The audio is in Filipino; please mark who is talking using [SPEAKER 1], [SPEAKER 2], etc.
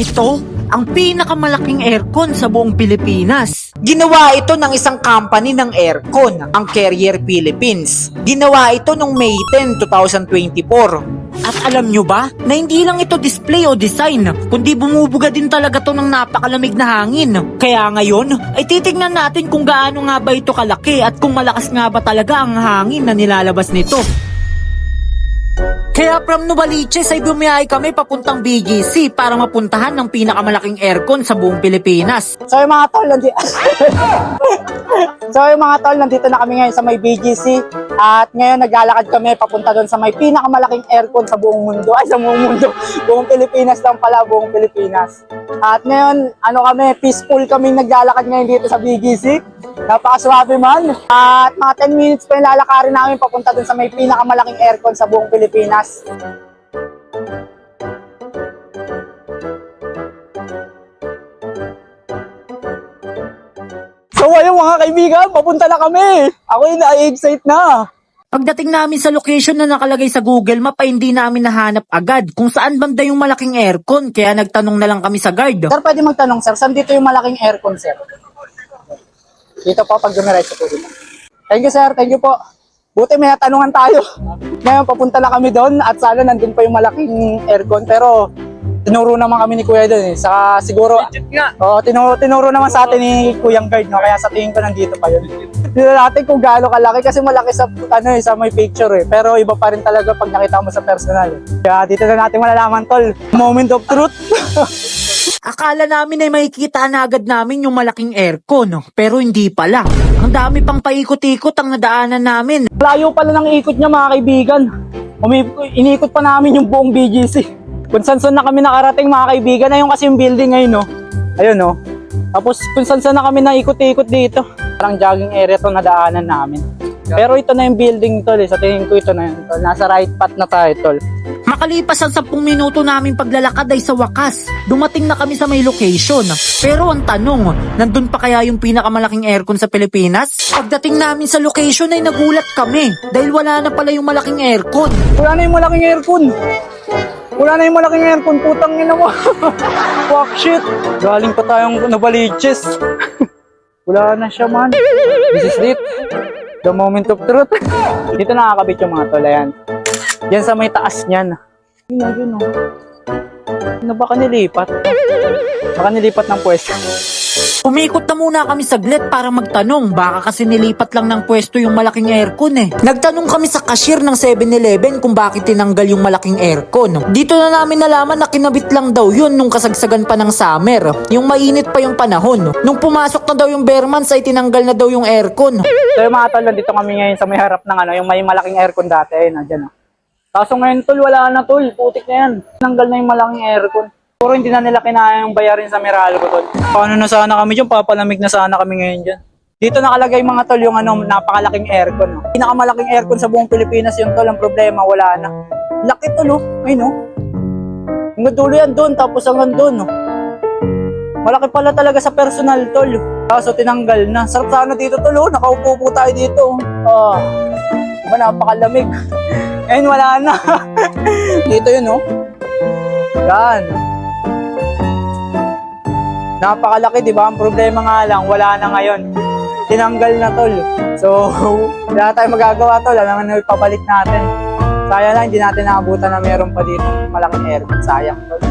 [SPEAKER 1] Ito ang pinakamalaking aircon sa buong Pilipinas.
[SPEAKER 2] Ginawa ito ng isang company ng aircon, ang Carrier Philippines. Ginawa ito noong May 10, 2024.
[SPEAKER 1] At alam nyo ba na hindi lang ito display o design, kundi bumubuga din talaga to ng napakalamig na hangin. Kaya ngayon, ay titignan natin kung gaano nga ba ito kalaki at kung malakas nga ba talaga ang hangin na nilalabas nito. Kaya from Novaliches ay bumiyahe kami papuntang BGC para mapuntahan ng pinakamalaking aircon sa buong Pilipinas.
[SPEAKER 3] So yung mga tol, nandito... so yung mga tol, nandito na kami ngayon sa may BGC. At ngayon naglalakad kami papunta doon sa may pinakamalaking aircon sa buong mundo. Ay, sa buong mundo. buong Pilipinas lang pala, buong Pilipinas. At ngayon, ano kami, peaceful kaming naglalakad ngayon dito sa BGC. Napakaswabe man. At mga 10 minutes pa yung lalakarin namin papunta doon sa may pinakamalaking aircon sa buong Pilipinas. So ayun mga kaibigan, papunta na kami. Ako yung na-excite na.
[SPEAKER 1] Pagdating namin sa location na nakalagay sa Google Map ay hindi namin nahanap agad kung saan banda yung malaking aircon kaya nagtanong na lang kami sa guard.
[SPEAKER 3] Sir, pwede magtanong sir, saan dito yung malaking aircon sir? Dito po, pag dumiretso po dito. Thank you sir, thank you po. Buti may natanungan tayo. Ngayon, papunta na kami doon at sana nandun pa yung malaking aircon. Pero tinuro naman kami ni Kuya doon eh. Saka siguro, Oo, tinuro, tinuro naman sa atin ni Kuyang Guard, no? kaya sa tingin ko nandito pa yun. Tignan natin kung gaano kalaki kasi malaki sa ano eh, sa may picture eh. Pero iba pa rin talaga pag nakita mo sa personal. Eh. Kaya dito na natin malalaman tol. Moment of truth.
[SPEAKER 1] Akala namin ay makikita na agad namin yung malaking aircon pero hindi pala. Ang dami pang paikot-ikot ang nadaanan namin.
[SPEAKER 3] Layo pala ng ikot niya mga kaibigan. Umi iniikot pa namin yung buong BGC. Kung saan saan na kami nakarating mga kaibigan. Ayun kasi yung building ngayon no. Ayun no. Tapos kung saan saan na kami naikot-ikot dito. Parang jogging area to nadaanan namin. Pero ito na yung building tol eh. Sa tingin ko ito na yun tol. Nasa right path na tayo tol.
[SPEAKER 1] Makalipas ang 10 minuto naming paglalakad ay sa wakas, dumating na kami sa may location. Pero ang tanong, nandun pa kaya yung pinakamalaking aircon sa Pilipinas? Pagdating namin sa location ay nagulat kami dahil wala na pala yung malaking aircon.
[SPEAKER 3] Wala na yung malaking aircon. Wala na yung malaking aircon. Putang ina mo. Fuck shit. Galing pa tayong nabaliches. Wala na siya man. This is it. The moment of truth. Dito nakakabit yung mga tol. Ayan. Yan sa may taas niyan. Yun o, yun o. Ano baka nilipat? Baka nilipat ng pwesto.
[SPEAKER 1] Umikot na muna kami saglit para magtanong, baka kasi nilipat lang ng pwesto yung malaking aircon eh. Nagtanong kami sa cashier ng 7-Eleven kung bakit tinanggal yung malaking aircon. Dito na namin nalaman na kinabit lang daw yun nung kasagsagan pa ng summer. Yung mainit pa yung panahon. Nung pumasok na daw yung Bearmans ay tinanggal na daw yung aircon.
[SPEAKER 3] So yung mga tol, nandito kami ngayon sa may harap ng ano, yung may malaking aircon dati. Ayun, nandyan o. Kaso ngayon tol, wala na tol. Putik na yan. Nanggal na yung malaking aircon. Puro hindi na nila kinaya yung bayarin sa Meralco tol. Paano na sana kami dyan? Papalamig na sana kami ngayon dyan. Dito nakalagay mga tol yung ano, napakalaking aircon. No? Pinakamalaking aircon sa buong Pilipinas yung tol. Ang problema, wala na. Laki tol, oh. Ay, no? Hanggang dulo yan doon, tapos hanggang doon, no? Malaki pala talaga sa personal, tol. Kaso tinanggal na. Sarap sana dito, tol, oh. Nakaupo po tayo dito, oh. Diba, napakalamig. Ngayon, wala na. dito yun, oh. Yan. Napakalaki, di ba? Ang problema nga lang, wala na ngayon. Tinanggal na, tol. So, wala tayong magagawa, tol. Alam na ipabalik natin. Sayang lang, hindi natin nakabutan na meron pa dito malaking aircon. Sayang, tol.